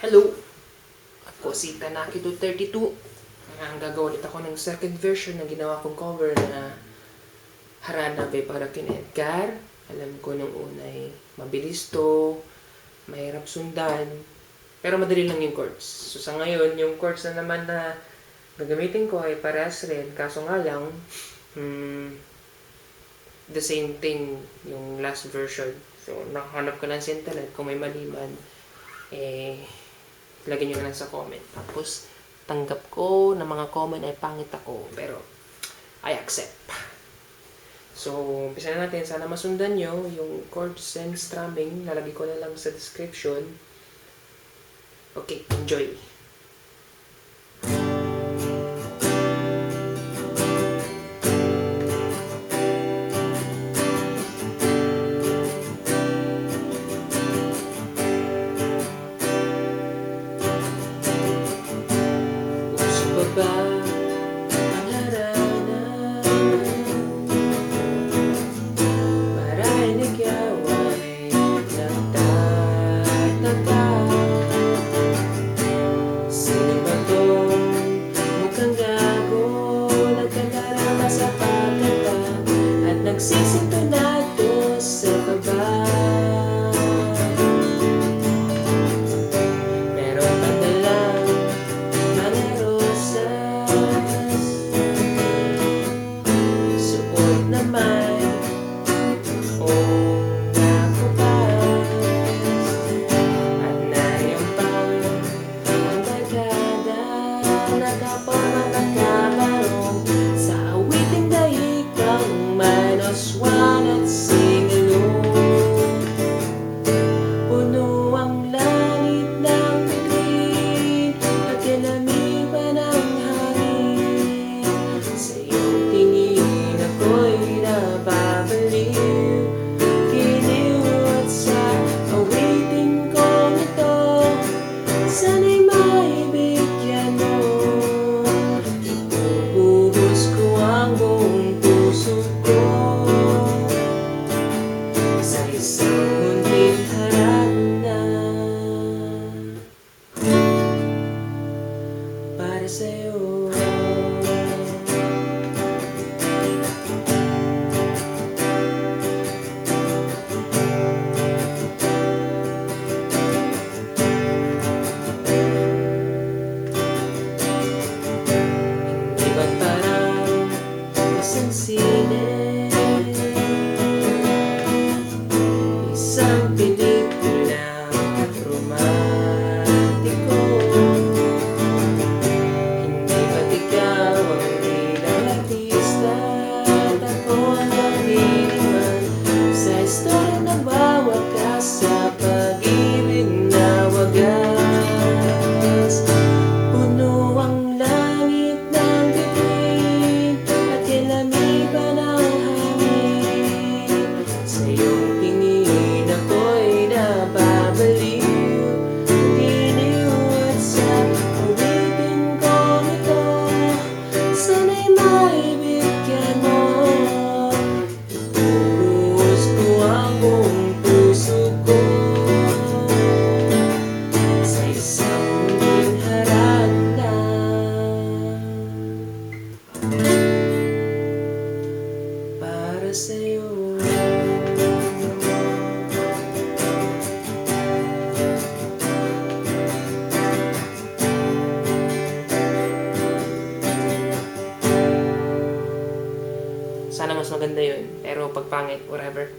Hello! Ako si Tanaki232. Ang gagawa ulit ako ng second version ng ginawa kong cover na Haranabe para kin Edgar. Alam ko nung una ay mabilis to, mahirap sundan, pero madali lang yung chords. So sa ngayon, yung chords na naman na gagamitin ko ay parehas rin, kaso nga lang, hmm, the same thing yung last version. So, nakahanap ko lang sa internet. Kung may mali man, eh, lagyan nyo na lang sa comment. Tapos, tanggap ko na mga comment ay pangit ako. Pero, I accept. So, umpisa na natin. Sana masundan nyo yung chords and strumming. Lalagay ko na lang sa description. Okay, enjoy. goodbye. seen it. Mas maganda yun. Pero pag pangit, whatever.